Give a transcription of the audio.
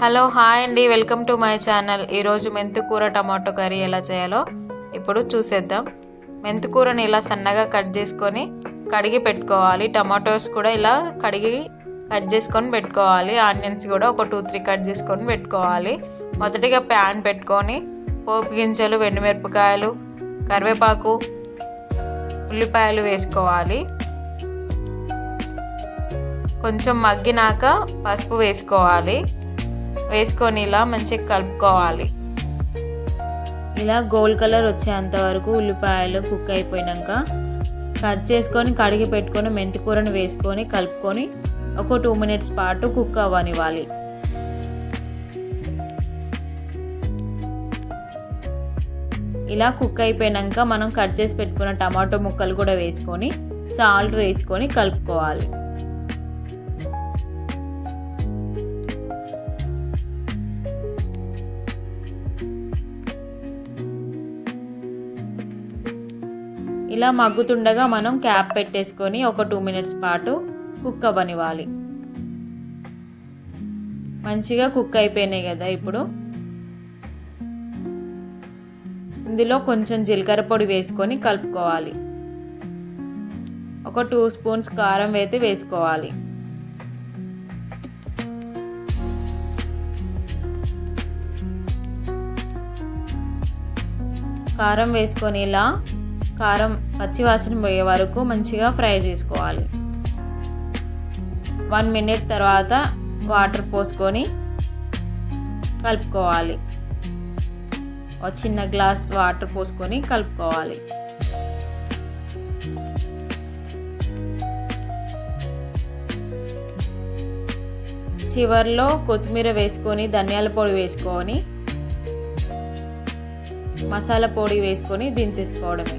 Hello hi అండి. Welcome to my channel. ఈరోజు మెంతుకూర టమాటో కర్రీ ఎలా చేయాలో ఇప్పుడు చూసేద్దాం. మెంతుకూరని ఇలా సన్నగా కట్ చేసుకొని కడిగి పెట్టుకోవాలి. టమాటోస్ కూడా ఇలా కడిగి కట్ చేసుకొని పెట్టుకోవాలి. ఆనియన్స్ కూడా ఒక టూ త్రీ కట్ చేసుకొని పెట్టుకోవాలి. మొదటిగా ప్యాన్ పెట్టుకొని పోపు గింజలు వెండిమిరపకాయలు కరివేపాకు ఉల్లిపాయలు వేసుకోవాలి. కొంచెం మగ్గినాక పసుపు వేసుకోవాలి. వేసుకొని ఇలా మంచిగా కలుపుకోవాలి. ఇలా గోల్డ్ కలర్ వచ్చేంత వరకు ఉల్లిపాయలు కుక్ అయిపోయినాక కట్ చేసుకొని కడిగి పెట్టుకొని మెంతికూరను వేసుకొని కలుపుకొని ఒక టూ మినిట్స్ పాటు కుక్ అవ్వనివ్వాలి. ఇలా కుక్ అయిపోయినాక మనం కట్ చేసి పెట్టుకున్న టమాటో ముక్కలు కూడా వేసుకొని సాల్ట్ వేసుకొని కలుపుకోవాలి. ఇలా మగ్గుతుండగా మనం క్యాప్ పెట్టేసుకొని ఒక టూ మినిట్స్ పాటు కుక్ అవ్వనివ్వాలి. మంచిగా కుక్ అయిపోయినాయి కదా ఇప్పుడు. ఇందులో కొంచెం జీలకర్ర పొడి వేసుకొని కలుపుకోవాలి. ఒక టూ స్పూన్స్ కారం అయితే వేసుకోవాలి. కారం వేసుకొని ఇలా కారం పచ్చివాసన పోయే వరకు మంచిగా ఫ్రై చేసుకోవాలి. వన్ మినిట్ తర్వాత వాటర్ పోసుకొని కలుపుకోవాలి. ఒక చిన్న గ్లాస్ వాటర్ పోసుకొని కలుపుకోవాలి. చివరిలో కొత్తిమీర వేసుకొని ధనియాల పొడి వేసుకొని మసాలా పొడి వేసుకొని దించేసుకోవడమే.